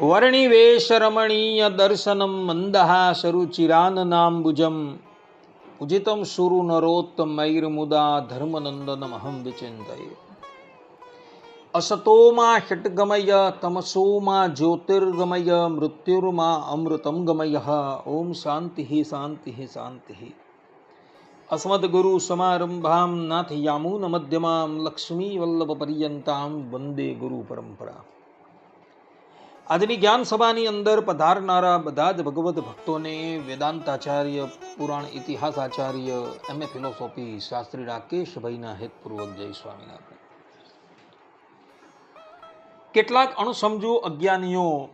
વર્ણિવેશરમણીય દર્શનમ મંદહાસરુચિરાનનાંબુજમ ઉજિતમ સુરુ નરોત્તમૈર્મુદા ધર્મનંદનમહં વિચિંતયે અસતોમાં ષટ્ગમય તમસોમાં જ્યોતિર્ગમય મૃત્યુર્મા અમૃતમ ગમય ઓમ શાંતિ શાંતિ શાંતિ અસ્મદગુરુ સમારંભામ નાથયામૂન મધ્યમાં લક્ષ્મીવલ્લભ લક્ષ્મી પર્યંતામ વંદે ગુરુ પરંપરા આજની જ્ઞાન સભાની અંદર પધારનારા બધા જ ભગવત ભક્તોને વેદાંતાચાર્ય, પુરાણ ઇતિહાસ આચાર્ય એમ. એ. ફિલોસોફી, શાસ્ત્રી રાકેશભાઈના હેતપૂર્વક જય સ્વામિનારાયણ. કેટલાક અણુસમજુ અજ્ઞાનીઓ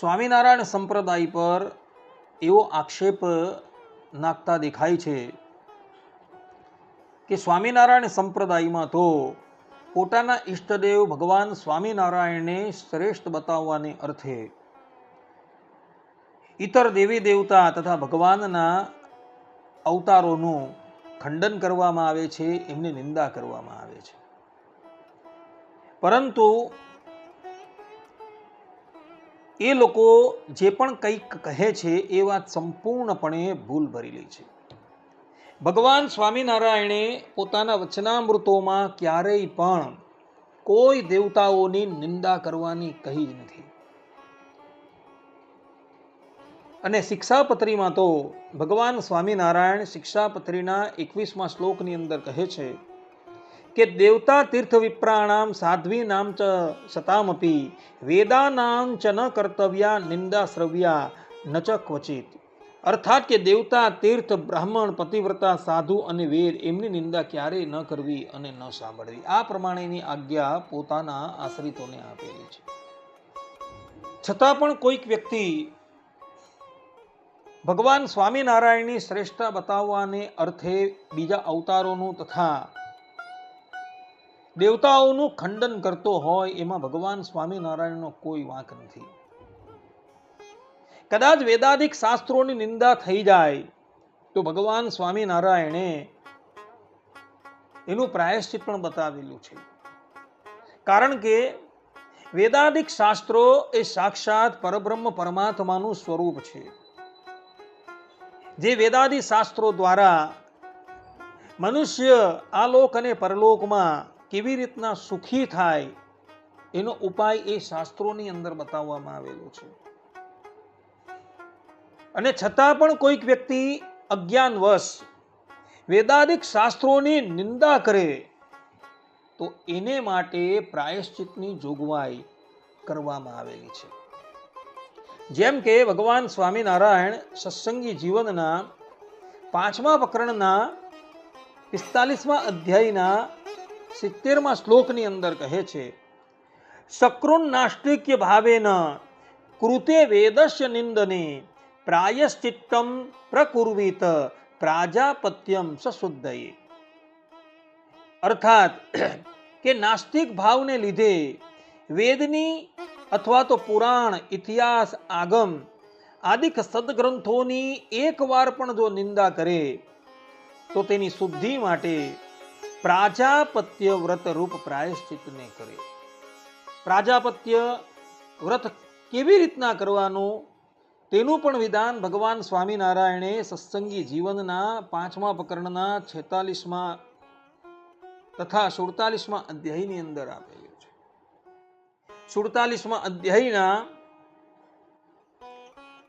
સ્વામિનારાયણ સંપ્રદાય પર એવો આક્ષેપ નાખતા દેખાય છે કે સ્વામિનારાયણ સંપ્રદાયમાં તો પોતાના ઈષ્ટદેવ ભગવાન સ્વામિનારાયણને શ્રેષ્ઠ બતાવવાને અર્થે ઇતર દેવી દેવતા તથા ભગવાનના અવતારોનું ખંડન કરવામાં આવે છે, એમની નિંદા કરવામાં આવે છે. પરંતુ એ લોકો જે પણ કંઈક કહે છે, એ વાત સંપૂર્ણપણે ભૂલ ભરેલી છે. ભગવાન સ્વામિનારાયણે પોતાના વચનામૃતોમાં ક્યારેય પણ કોઈ દેવતાઓની નિંદા કરવાની કહી જ નથી. અને શિક્ષાપત્રીમાં તો ભગવાન સ્વામિનારાયણ શિક્ષાપત્રીના એકવીસમાં શ્લોકની અંદર કહે છે કે, દેવતા તીર્થ વિપ્રાણામ સાધ્વી નામ ચ સતામપી, વેદાનામ ચ ન કર્તવ્યા, નિંદા શ્રવ્યા, ન ચ ક્વચિત. અર્થાત કે દેવતા, તીર્થ, બ્રાહ્મણ, પતિવ્રતા, સાધુ અને વેદ એમની નિંદા ક્યારેય ન કરવી અને ન સાંભળવી. આ પ્રમાણેની આજ્ઞા પોતાના આશ્રિતોને આપેલી છે. છતાં પણ કોઈક વ્યક્તિ ભગવાન સ્વામિનારાયણની શ્રેષ્ઠતા બતાવવાને અર્થે બીજા અવતારોનું તથા દેવતાઓનું ખંડન કરતો હોય એમાં ભગવાન સ્વામિનારાયણનો કોઈ વાંક નથી. કદાચ વેદાધિક શાસ્ત્રોની નિંદા થઈ જાય તો ભગવાન સ્વામિનારાયણે એનું પ્રાયશ્ચિત પણ બતાવેલું છે. કારણ કે વેદાધિક શાસ્ત્રો એ સાક્ષાત પરબ્રહ્મ પરમાત્માનું સ્વરૂપ છે. જે વેદાદિ શાસ્ત્રો દ્વારા મનુષ્ય આ લોક અને પરલોકમાં કેવી રીતના સુખી થાય એનો ઉપાય એ શાસ્ત્રોની અંદર બતાવવામાં આવેલો છે. અને છતાં પણ કોઈક વ્યક્તિ અજ્ઞાનવશ વેદાદિક શાસ્ત્રોની નિંદા કરે, તો એને માટે પ્રાયશ્ચિતની જોગવાઈ કરવામાં આવેલી છે. જેમ કે ભગવાન સ્વામિનારાયણ સત્સંગી જીવનના પાંચમા પ્રકરણના પિસ્તાલીસમા અધ્યાયના સિત્તેરમા શ્લોકની અંદર કહે છે, શક્રુન નાસ્તિક્ય ભાવેન કૃતે વેદસ્ય નિંદને પ્રાયશ્ચિત્તમ પ્રકુર્વિત, પ્રાજાપત્યમ સશુદ્ધયે. અર્થાત, કે નાસ્તિક ભાવને લીધે વેદની અથવા તો પુરાણ, ઇતિહાસ, આગમ આદિક સદગ્રંથોની એકવાર પણ જો નિંદા કરે, તો તેની શુદ્ધિ માટે પ્રાજાપત્ય વ્રત રૂપ પ્રાયશ્ચિતને કરે. પ્રાજાપત્ય વ્રત કેવી રીતના કરવાનું? તેનું પણ વિધાન ભગવાન સ્વામિનારાયણે સત્સંગી જીવનના પાંચમા પ્રકરણના છેતાલીસમાં તથા સુડતાલીસમાં અધ્યાયની અંદર આપેલું છે. સુડતાલીસમાં અધ્યાયના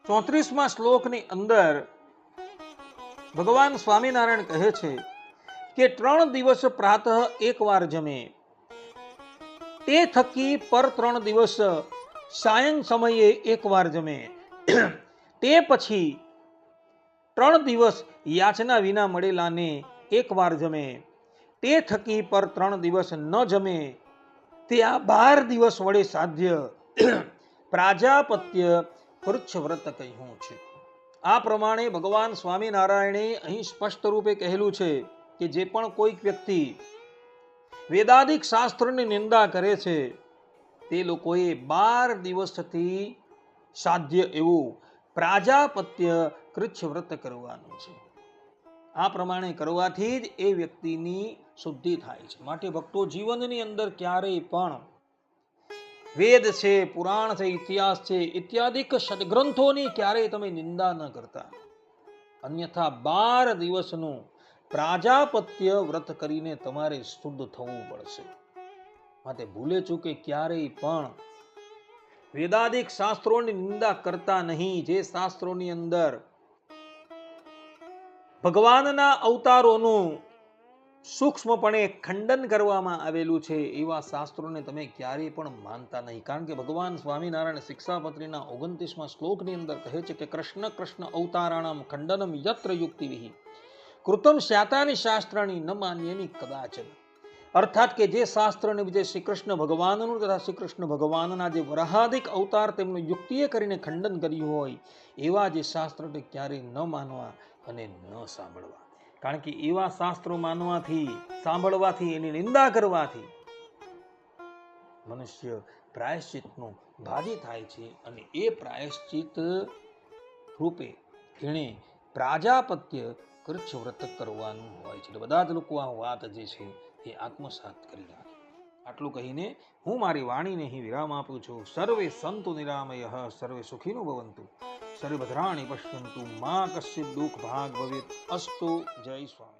ચોત્રીસમાં શ્લોકની અંદર ભગવાન સ્વામિનારાયણ કહે છે કે ત્રણ દિવસ પ્રાતઃ એક વાર જમે. તે થકી પર ત્રણ દિવસ સાયં સમયે એક વાર જમે. તે પછી ત્રણ દિવસ યાચના વિના મળેલાને એકવાર જમે. તે થકી પર ત્રણ દિવસ ન જમે. તે આ બાર દિવસ વડે સાધ્ય પ્રાજાપત્ય વ્રત કહ્યું છે. આ પ્રમાણે ભગવાન સ્વામિનારાયણે અહીં સ્પષ્ટ રૂપે કહેલું છે કે જે પણ કોઈક વ્યક્તિ વેદાદિક શાસ્ત્રની નિંદા કરે છે, તે લોકોએ બાર દિવસથી સાધ્ય એવું પ્રાજાપત્ય કૃચ્છ વ્રત કરવાનું છે. આ પ્રમાણે કરવાથી જ એ વ્યક્તિની શુદ્ધિ થાય છે. માટે ભક્તો જીવનની અંદર ક્યારેય પણ વેદ છે, પુરાણ છે, ઇતિહાસ છે, ઇત્યાદિક સદગ્રંથોની ક્યારેય તમે નિંદા ન કરતા. અન્યથા બાર દિવસનું પ્રાજાપત્ય વ્રત કરીને તમારે શુદ્ધ થવું પડશે. માટે ભૂલે ચૂકે ક્યારેય પણ વેદાદિક શાસ્ત્રોની નિંદા કરતા નહીં, જે શાસ્ત્રોની અંદર ભગવાનના અવતારોનું સૂક્ષ્મપણે ખંડન કરવામાં આવેલું છે, એવા શાસ્ત્રોને તમે ક્યારેય પણ માનતા નહીં. કારણ કે ભગવાન સ્વામિનારાયણ શિક્ષાપત્રીના ઓગણત્રીસમાં શ્લોકની અંદર કહે છે કે, કૃષ્ણ કૃષ્ણ અવતારાણામ ખંડનમ યત્ર યુક્તિવિહિ કૃતમ શાતાની શાસ્ત્રની ન માન્યની કદાચન અર્થાત કે જે શાસ્ત્રને વિજય શ્રી કૃષ્ણ ભગવાનનું તથા શ્રી કૃષ્ણ ભગવાનના જે વરાહાધિક અવતાર તેમનું યુક્તિએ કરીને ખંડન કર્યું હોય, એવા જે શાસ્ત્રને ક્યારેય ન માનવા અને ન સાંભળવા. કારણ કે એવા શાસ્ત્રો માનવાથી, સાંભળવાથી, એની નિંદા કરવાથી મનુષ્ય પ્રાયશ્ચિતનો ભાગી થાય છે અને એ પ્રાયશ્ચિત રૂપે એણે પ્રાજાપત્ય કૃચ્છ વ્રત કરવાનું હોય છે. બધા જ લોકો આ વાત જે છે એ આત્મસાત કરી રાખે આટલું કહીને હું મારી વાણીને અહીં વિરામ આપું છું. સર્વે સંતુ નિરામય, સર્વે સુખીનું ભવંતુ. સર્વે ભદ્રાણી પશ્યંતુ. મા કશ્ય દુઃખ ભાગ ભવેત. અસ્તુ જય સ્વામી.